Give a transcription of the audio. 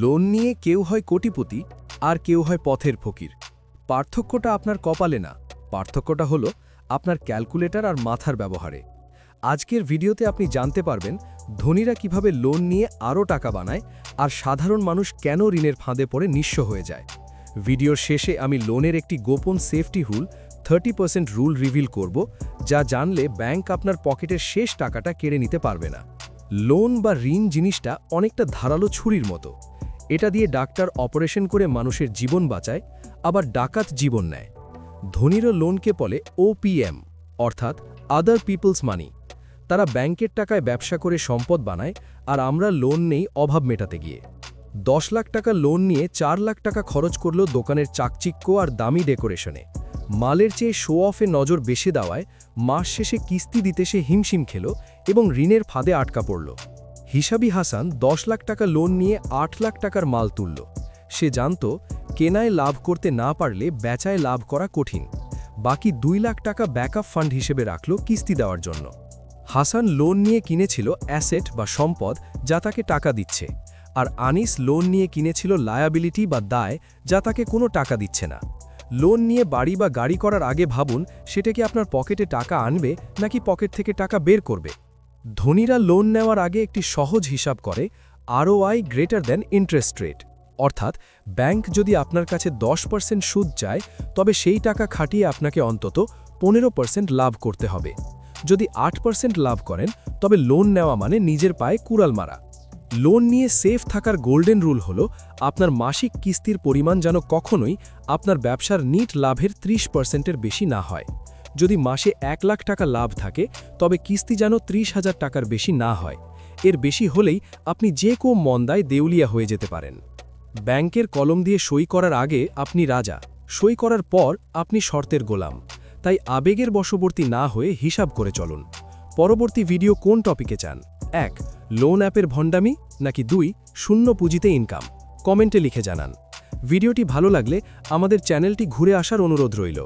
Loan নিয়ে কেউ হয় কোটিপতি আর কেউ হয় পথের ফকির। পার্থক্যটা আপনার কপালে না। পার্থক্যটা হলো আপনার ক্যালকুলেটর আর মাথার ব্যবহারে। আজকের ভিডিওতে আপনি জানতে পারবেন ধনীরা কীভাবে লোন নিয়ে আরও টাকা বানায় আর সাধারণ মানুষ কেন ঋণের ফাঁদে পড়ে নিঃস্ব হয়ে যায়। ভিডিওর শেষে আমি লোনের একটি গোপন সেফটি হুল থার্টি পার্সেন্ট রুল রিভিল করব, যা জানলে ব্যাংক আপনার পকেটের শেষ টাকাটা কেড়ে নিতে পারবে না। লোন বা ঋণ জিনিসটা অনেকটা ধারালো ছুরির মতো। এটা দিয়ে ডাক্তার অপারেশন করে মানুষের জীবন বাঁচায়, আবার ডাকাত জীবন নেয়। ধনীরও লোনকে বলে ওপিএম, অর্থাৎ আদার পিপলস মানি। তারা ব্যাংকের টাকায় ব্যবসা করে সম্পদ বানায়, আর আমরা লোন নেই অভাব মেটাতে গিয়ে। দশ লাখ টাকা লোন নিয়ে চার লাখ টাকা খরচ করল দোকানের চাকচিক্য আর দামি ডেকোরেশনে। মালের চেয়ে শো অফে নজর বেশি দেওয়ায় মাস শেষে কিস্তি দিতে সে হিমশিম খেল এবং ঋণের ফাঁদে আটকা পড়ল। হিসাবি হাসান দশ লাখ টাকা লোন নিয়ে আট লাখ টাকার মাল তুলল। সে জানত, কেনায় লাভ করতে না পারলে বেচায় লাভ করা কঠিন। বাকি দুই লাখ টাকা ব্যাকআপ ফান্ড হিসেবে রাখল কিস্তি দেওয়ার জন্য। হাসান লোন নিয়ে কিনেছিল অ্যাসেট বা সম্পদ যা তাকে টাকা দিচ্ছে, আর আনিস লোন নিয়ে কিনেছিল লায়াবিলিটি বা দায় যা তাকে কোনো টাকা দিচ্ছে না। লোন নিয়ে বাড়ি বা গাড়ি করার আগে ভাবুন, সেটা কি আপনার পকেটে টাকা আনবে নাকি পকেট থেকে টাকা বের করবে? ধনীরা লোন নেওয়ার আগে একটি সহজ হিসাব করে ROI greater than interest rate অর্থাৎ ব্যাংক যদি আপনার কাছে দশ পার্সেন্ট সুদ চায়, তবে সেই টাকা খাটিয়ে আপনাকে অন্তত পনেরো পার্সেন্ট লাভ করতে হবে। যদি আট পার্সেন্ট লাভ করেন, তবে লোন নেওয়া মানে নিজের পায়ে কুড়াল মারা। লোন নিয়ে সেফ থাকার গোল্ডেন রুল হল, আপনার মাসিক কিস্তির পরিমাণ যেন কখনোই আপনার ব্যবসার নিট লাভের ত্রিশ পার্সেন্টের বেশি না হয়। যদি মাসে এক লাখ টাকা লাভ থাকে, তবে কিস্তি যেন ত্রিশ হাজার টাকার বেশি না হয়। এর বেশি হলেই আপনি যে কেউ মন্দায় দেউলিয়া হয়ে যেতে পারেন। ব্যাংকের কলম দিয়ে সই করার আগে আপনি রাজা। সই করার পর আপনি শর্তের গোলাম। তাই আবেগের বশবর্তী না হয়ে হিসাব করে চলুন। পরবর্তী ভিডিও কোন টপিকে চান? এক, লোন অ্যাপের ভণ্ডামি? নাকি দুই, শূন্য পুঁজিতে ইনকাম কমেন্টে লিখে জানান। ভিডিওটি ভালো লাগলে আমাদের চ্যানেলটি ঘুরে আসার অনুরোধ রইল।